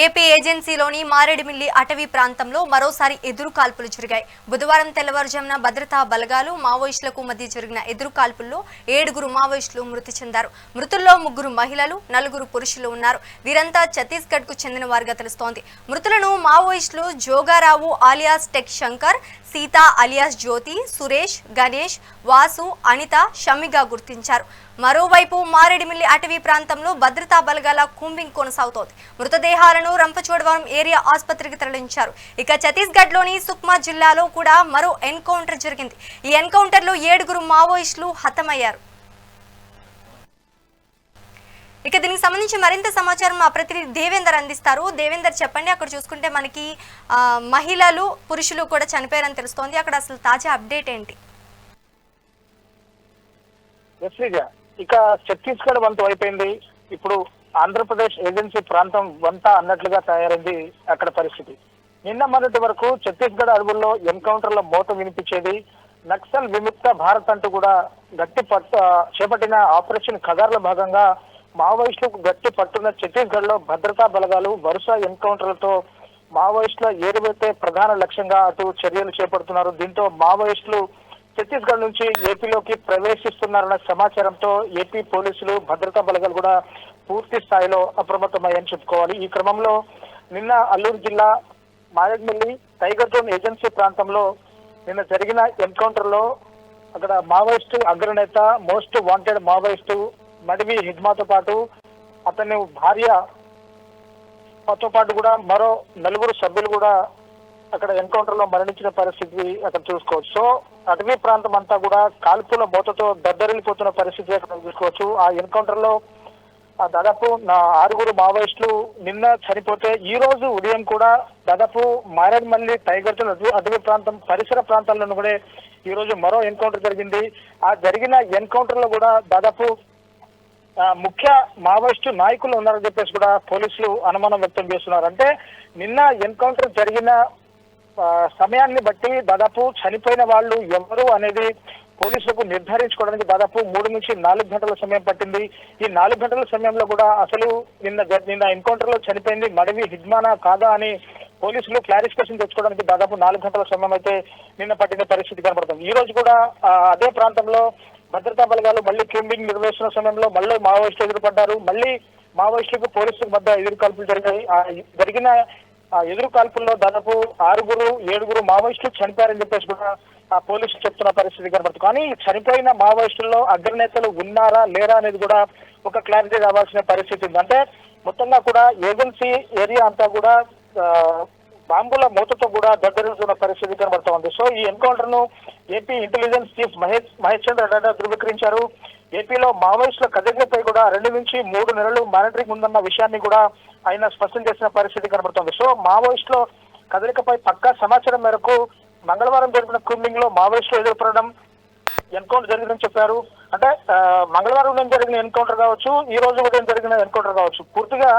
AP ఏజెన్సీలోని Maredumilli అటవీ ప్రాంతంలో మరోసారి ఎదురు కాల్పులు జరిగాయి. బుధవారం తెల్లవారుజామున భద్రతా బలగాలు మావోయిస్టులకు మధ్య జరిగిన ఎదురు కాల్పుల్లో ఏడుగురు మావోయిస్టులు మృతి చెందారు. మృతుల్లో ముగ్గురు మహిళలు నలుగురు పురుషులు ఉన్నారు. వీరంతా ఛత్తీస్గఢ్కు చెందిన వారిగా తెలుస్తోంది. మృతులను మావోయిస్టులు Jogarao alias tech Shankar Sita alias Jyoti Suresh Ganesh Vasu Anitha షమిగా గుర్తించారు. మరోవైపు మారేడుమిల్లి అటవీ ప్రాంతంలో భద్రతా బలగాల కూంబింగ్ కొనసాగుతోంది. మృతదేహాలను రంపచోడవరం ఏరియా ఆసుపత్రికి తరలించారు. ఇక ఛత్తీస్గఢ్లోని సుక్మా జిల్లాలో కూడా మరో ఎన్కౌంటర్ జరిగింది. ఈ ఎన్కౌంటర్లో ఏడుగురు మావోయిస్టులు హతమయ్యారు. ఇక దీనికి సంబంధించి మరింత సమాచారం మా ప్రతినిధి దేవేందర్ అందిస్తారు. దేవేందర్ చెప్పండి అక్కడ చూసుకుంటే మనకి మహిళలు పురుషులు కూడా చనిపోయారని తెలుస్తోంది. అక్కడ అసలు తాజా అప్డేట్ ఏంటి? ఇక ఛత్తీస్గఢ్ వంతు అయిపోయింది. ఇప్పుడు ఆంధ్రప్రదేశ్ ఏజెన్సీ ప్రాంతం వంత అన్నట్లుగా తయారైంది అక్కడ పరిస్థితి. నిన్న మొదటి వరకు ఛత్తీస్గఢ్ అడవుల్లో ఎన్కౌంటర్ల మోత వినిపించేది. నక్సల్ విముక్త భారత్ అంటూ కూడా గట్టి పట్టు చేపట్టిన ఆపరేషన్ ఖదార్ల భాగంగా మావోయిస్టులకు గట్టి పట్టున్న ఛత్తీస్గఢ్లో భద్రతా బలగాలు వరుస ఎన్కౌంటర్లతో మావోయిస్టుల ఏరువైతే ప్రధాన లక్ష్యంగా అటు చర్యలు చేపడుతున్నారు. దీంతో మావోయిస్టులు ఛత్తీస్గఢ్ నుంచి ఏపీలోకి ప్రవేశిస్తున్నారన్న సమాచారంతో ఏపీ పోలీసులు భద్రతా బలగాలు కూడా పూర్తి స్థాయిలో అప్రమత్తమయ్యని చెప్పుకోవాలి. ఈ క్రమంలో నిన్న అల్లూరు జిల్లా మాయడ్మిల్లి టైగర్ జోన్ ఏజెన్సీ ప్రాంతంలో నిన్న జరిగిన ఎన్కౌంటర్లో అక్కడ మావోయిస్టు అగ్రనేత మోస్ట్ వాంటెడ్ మావోయిస్టు మడివి హిజ్మాతో పాటు అతని భార్య తో పాటు కూడా మరో నలుగురు సభ్యులు కూడా అక్కడ ఎన్కౌంటర్లో మరణించిన పరిస్థితి అక్కడ చూసుకోవచ్చు. సో అటవీ ప్రాంతం అంతా కూడా కాల్పుల మూతతో దద్దరిల్లిపోతున్న పరిస్థితి అక్కడ చూసుకోవచ్చు. ఆ ఎన్కౌంటర్లో ఆ దాదాపు నా ఆరుగురు మావోయిస్టులు నిన్న చనిపోతే ఈ రోజు ఉదయం కూడా దాదాపు మారేడుమల్లి టైగర్ అటవీ- ప్రాంతం పరిసర ప్రాంతాల్లోనూ కూడా ఈ రోజు మరో ఎన్కౌంటర్ జరిగింది. ఆ జరిగిన ఎన్కౌంటర్లో కూడా దాదాపు ముఖ్య మావోయిస్టు నాయకులు ఉన్నారని చెప్పేసి కూడా పోలీసులు అనుమానం వ్యక్తం చేస్తున్నారు. అంటే నిన్న ఎన్కౌంటర్ జరిగిన సమయాన్ని బట్టి దాదాపు చనిపోయిన వాళ్ళు ఎవరు అనేది పోలీసులకు నిర్ధారించుకోవడానికి దాదాపు మూడు నుంచి నాలుగు గంటల సమయం పట్టింది. ఈ నాలుగు గంటల సమయంలో కూడా అసలు నిన్న నిన్న ఎన్కౌంటర్లో చనిపోయింది మడవి హిజ్మానా కాదా అని పోలీసులు క్లారిఫికేషన్ తెచ్చుకోవడానికి దాదాపు నాలుగు గంటల సమయం అయితే నిన్న పట్టిన పరిస్థితి కనబడుతుంది. ఈ రోజు కూడా అదే ప్రాంతంలో భద్రతా బలగాలు మళ్ళీ క్యూంబింగ్ నిర్వహిస్తున్న సమయంలో మళ్ళీ మావోయిస్టులు ఎదురుపడ్డారు. మళ్ళీ మావోయిస్టులకు పోలీసులకు మధ్య ఎదురు కాల్పులు జరిగాయి జరిగిన ఎదురు కాల్పుల్లో దాదాపు ఆరుగురు ఏడుగురు మావోయిస్టులు చనిపోయారని చెప్పేసి కూడా ఆ పోలీసులు చెప్తున్న పరిస్థితి కనబడుతుంది. కానీ చనిపోయిన మావోయిస్టుల్లో అగ్రనేతలు ఉన్నారా లేరా అనేది కూడా ఒక క్లారిటీ రావాల్సిన పరిస్థితి ఉంది. అంటే మొత్తంగా కూడా ఏజెన్సీ ఏరియా అంతా కూడా బాంబుల మూతతో కూడా దద్దరిల్లుతున్న పరిస్థితి కనబడుతూ ఉంది. సో ఈ ఎన్కౌంటర్ను AP intelligence chief Mahesh Mahesh Chandra Reddy ధృవీకరించారు. ఏపీలో మావోయిస్టుల కదలికపై కూడా రెండు నుంచి మూడు నెలలు మానిటరింగ్ ఉందన్న విషయాన్ని కూడా ఆయన స్పష్టం చేసిన పరిస్థితి కనబడుతోంది. సో మావోయిస్టుల కదలికపై పక్కా సమాచారం మేరకు మంగళవారం జరిగిన కూంబింగ్లో మావోయిస్టులు ఎదుర్కొనడం ఎన్కౌంటర్ జరిగిందని చెప్పారు. అంటే మంగళవారం ఉదయం జరిగిన ఎన్కౌంటర్ కావచ్చు ఈ రోజు ఉదయం జరిగిన ఎన్కౌంటర్ కావచ్చు. పూర్తిగా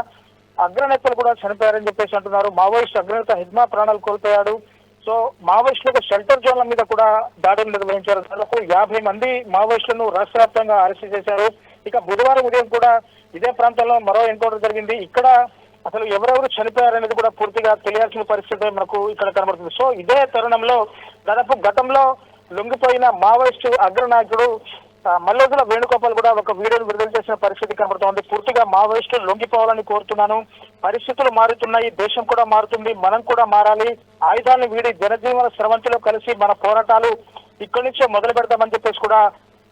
అగ్రనేతలు కూడా చనిపోయారని చెప్పేసి అంటున్నారు. మావోయిస్ట్ అగ్రనేత హిజ్మా ప్రాణాలు కోల్పోయాడు. సో మావోయిస్టులకు షెల్టర్ జోన్ల మీద కూడా దాడులు నిర్వహించారు. దాదాపు యాభై మంది మావోయిస్టులను రాష్ట్ర వ్యాప్తంగా అరెస్ట్ చేశారు. ఇక బుధవారం ఉదయం కూడా ఇదే ప్రాంతంలో మరో ఎన్కౌంటర్ జరిగింది. ఇక్కడ అసలు ఎవరెవరు చనిపోయారనేది కూడా పూర్తిగా తెలియాల్సిన పరిస్థితి మనకు ఇక్కడ కనబడుతుంది. సో ఇదే తరుణంలో దాదాపు గతంలో లొంగిపోయిన మావోయిస్టు అగ్రనాయకుడు మల్లోజుల వేణుగోపాల్ కూడా ఒక వీడియోను విడుదల చేసిన పరిస్థితి కనబడుతోంది. పూర్తిగా మావోయిస్టులు లొంగిపోవాలని కోరుతున్నాను. పరిస్థితులు మారుతున్నాయి. దేశం కూడా మారుతుంది. మనం కూడా మారాలి. ఆయుధాలను వీడి జనజీవన స్రవంతిలో కలిసి మన పోరాటాలు ఇక్కడి నుంచే మొదలు పెడతామని చెప్పేసి కూడా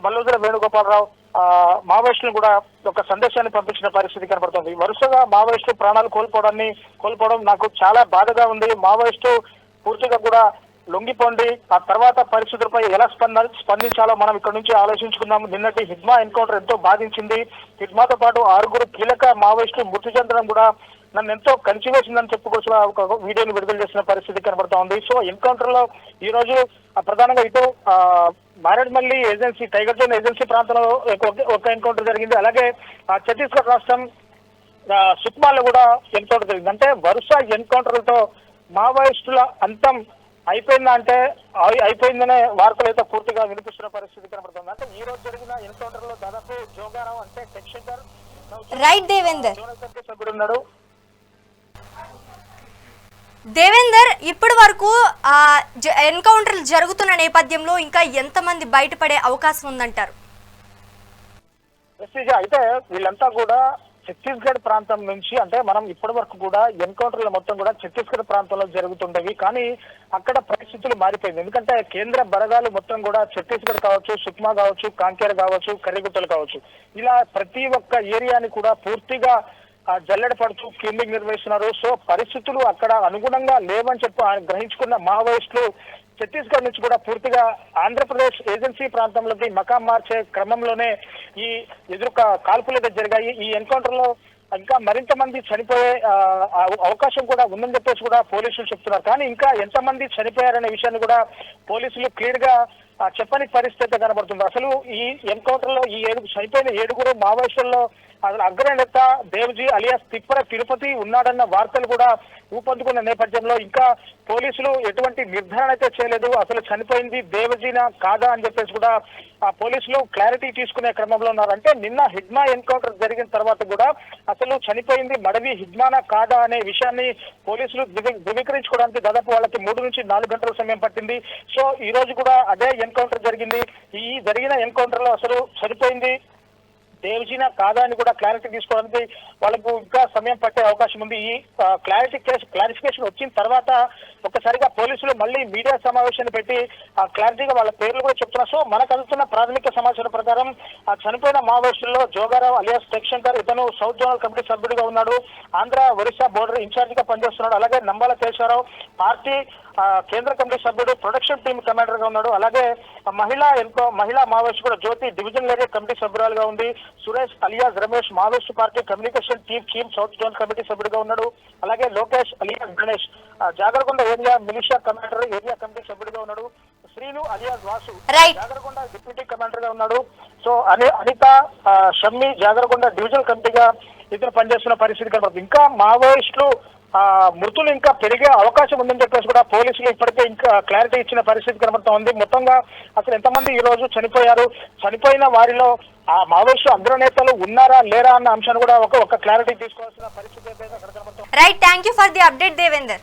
మల్లోజుల వేణుగోపాలరావు ఆ, మావోయిస్టులను కూడా ఒక సందేశాన్ని పంపించిన పరిస్థితి కనబడుతుంది. వరుసగా మావోయిస్టు ప్రాణాలు కోల్పోవడాన్ని కోల్పోవడం నాకు చాలా బాధగా ఉంది. మావోయిస్టు పూర్తిగా కూడా లొంగిపోండి. ఆ తర్వాత పరిస్థితులపై ఎలా స్పంద స్పందించాలో మనం ఇక్కడ నుంచి ఆలోచించుకుందాం నిన్నటి హిడ్మా ఎన్కౌంటర్ ఎంతో బాధించింది. హిడ్మాతో పాటు ఆరుగురు కీలక మావోయిస్టులు మృతి చెందడం కూడా నన్ను ఎంతో కలిసివేసిందని చెప్పుకోవచ్చు. ఒక వీడియోని విడుదల చేసిన పరిస్థితి కనబడతా ఉంది. సో ఎన్కౌంటర్లో ఈ రోజు ప్రధానంగా ఇటు Maredumilli agency tiger zone agency ప్రాంతంలో ఒక- ఎన్కౌంటర్ జరిగింది. అలాగే ఛత్తీస్గఢ్ రాష్ట్రం సుక్మాలో కూడా ఎన్కౌంటర్ జరిగింది. అంటే వరుస ఎన్కౌంటర్లతో మావోయిస్టుల అంతం అయిపోయిందా అంటే అయి- అయిపోయిందనే వార్తలు అయితే పూర్తిగా వినిపిస్తున్న పరిస్థితి కనబడుతుంది. అంటే ఈ రోజు జరిగిన ఎన్కౌంటర్లో దాదాపు జోగారావు అంటే టెక్ సెంటర్ రైట్ దేవేందర్. సభ్యుడు ఉన్నాడు. దేవేందర్ ఇప్పటి వరకు ఆ, జ- ఎన్కౌంటర్లు జరుగుతున్న నేపథ్యంలో ఇంకా ఎంతమంది బయటపడే అవకాశం ఉందంటారు? అయితే వీళ్ళంతా కూడా ఛత్తీస్గఢ్ ప్రాంతం నుంచి అంటే మనం ఇప్పటి వరకు కూడా ఎన్కౌంటర్లు మొత్తం కూడా ఛత్తీస్గఢ్ ప్రాంతంలో జరుగుతుండేవి. కానీ అక్కడ పరిస్థితులు మారిపోయింది. ఎందుకంటే కేంద్ర బరగాలు మొత్తం కూడా ఛత్తీస్గఢ్ కావచ్చు సుక్మా కావచ్చు కాంకేర్ కావచ్చు కరిగుట్టలు కావచ్చు. ఇలా ప్రతి ఒక్క ఏరియాని కూడా పూర్తిగా జల్లెడ పడుతూ కిందికి నిర్వహిస్తున్నారు. సో పరిస్థితులు అక్కడ అనుగుణంగా లేవని చెప్పి ఆయన గ్రహించుకున్న మావోయిస్టులు ఛత్తీస్గఢ్ నుంచి కూడా పూర్తిగా ఆంధ్రప్రదేశ్ ఏజెన్సీ ప్రాంతంలోకి మకాం మార్చే క్రమంలోనే ఈ ఎదురు కాల్పులు జరిగాయి. ఈ ఎన్కౌంటర్లో ఇంకా మరింత మంది చనిపోయే అవకాశం కూడా ఉందని చెప్పేసి కూడా పోలీసులు చెప్తున్నారు. కానీ ఇంకా ఎంతమంది చనిపోయారనే విషయాన్ని కూడా పోలీసులు క్లియర్గా చెప్పని పరిస్థితి కనబడుతుంది. అసలు ఈ ఎన్కౌంటర్లో ఈ ఏడుగు చనిపోయిన ఏడుగురు మావోయిస్టుల్లో అసలు అగ్రనేత దేవ్జీ అలియాస్ తిప్పర తిరుపతి ఉన్నాడన్న వార్తలు కూడా ఊపందుకున్న నేపథ్యంలో ఇంకా పోలీసులు ఎటువంటి నిర్ధారణ అయితే చేయలేదు. అసలు చనిపోయింది దేవజీనా కాదా అని చెప్పేసి కూడా ఆ పోలీసులు క్లారిటీ తీసుకునే క్రమంలో ఉన్నారంటే నిన్న హిడ్మా ఎన్కౌంటర్ జరిగిన తర్వాత కూడా అసలు చనిపోయింది మడవి హిడ్మానా కాదా అనే విషయాన్ని పోలీసులు ధృవీకరించుకోవడానికి దాదాపు వాళ్ళకి మూడు నుంచి నాలుగు గంటల సమయం పట్టింది. సో ఈ రోజు కూడా అదే ఎన్కౌంటర్ జరిగింది. ఈ జరిగిన ఎన్కౌంటర్లో అసలు చనిపోయింది దేవజీనా కాదా అని కూడా క్లారిటీ తీసుకోవడానికి వాళ్ళకు ఇంకా సమయం పట్టే అవకాశం ఉంది. ఈ క్లారిటీ క్లారిఫికేషన్ వచ్చిన తర్వాత ఒక్కసారిగా పోలీసులు మళ్ళీ మీడియా సమావేశాన్ని పెట్టి ఆ క్లారిటీగా వాళ్ళ పేర్లు కూడా చెప్తున్నారు. సో మనకు అందుతున్న ప్రాథమిక సమాచారం ప్రకారం ఆ చనిపోయిన మావోయిస్టుల్లో జోగారావు అలియాస్ శంకర్ ఇతను సౌత్ జోనల్ కమిటీ సభ్యుడిగా ఉన్నాడు. ఆంధ్ర ఒరిస్సా బోర్డర్ ఇన్ఛార్జ్గా పనిచేస్తున్నాడు. అలాగే నంబాల కేశవరావు పార్టీ కేంద్ర కమిటీ సభ్యుడు ప్రొడక్షన్ టీమ్ కమాండర్గా ఉన్నాడు. అలాగే మహిళా ఎన్కో మహిళా మావోయిస్ట్ కూడా జ్యోతి డివిజన్ ఏరియా కమిటీ సభ్యురాలుగా ఉంది. Suresh alias Ramesh Maoist party communication team chief south zone committee సభ్యుడిగా ఉన్నాడు. అలాగే లోకేష్ అలియాస్ గణేష్. ఆ, Jagarakonda area militia commander area committee సభ్యుడిగా ఉన్నాడు. శ్రీను అలియాస్ వాసు. జాగరకొండ డిప్యూటీ కమాండర్గా ఉన్నాడు. సో అని అనిత షమ్మి జాగరకొండ డివిజనల్ కమిటీగా ఇద్దరు పనిచేస్తున్న పరిస్థితి కనబడుతుంది. ఇంకా మావోయిస్టులు మృతులు ఇంకా పెరిగే అవకాశం ఉందని చెప్పేసి కూడా పోలీసులు ఇప్పటికే ఇంకా క్లారిటీ ఇచ్చిన పరిస్థితి కనబడుతూ ఉంది మొత్తంగా అసలు ఎంతమంది ఈ రోజు చనిపోయారు? చనిపోయిన వారిలో ఆ మావోయిస్టు అగ్రనేతలు ఉన్నారా లేరా అన్న అంశాన్ని కూడా ఒక ఒక క్లారిటీ తీసుకోవాల్సిన పరిస్థితి right thank you for the update Devender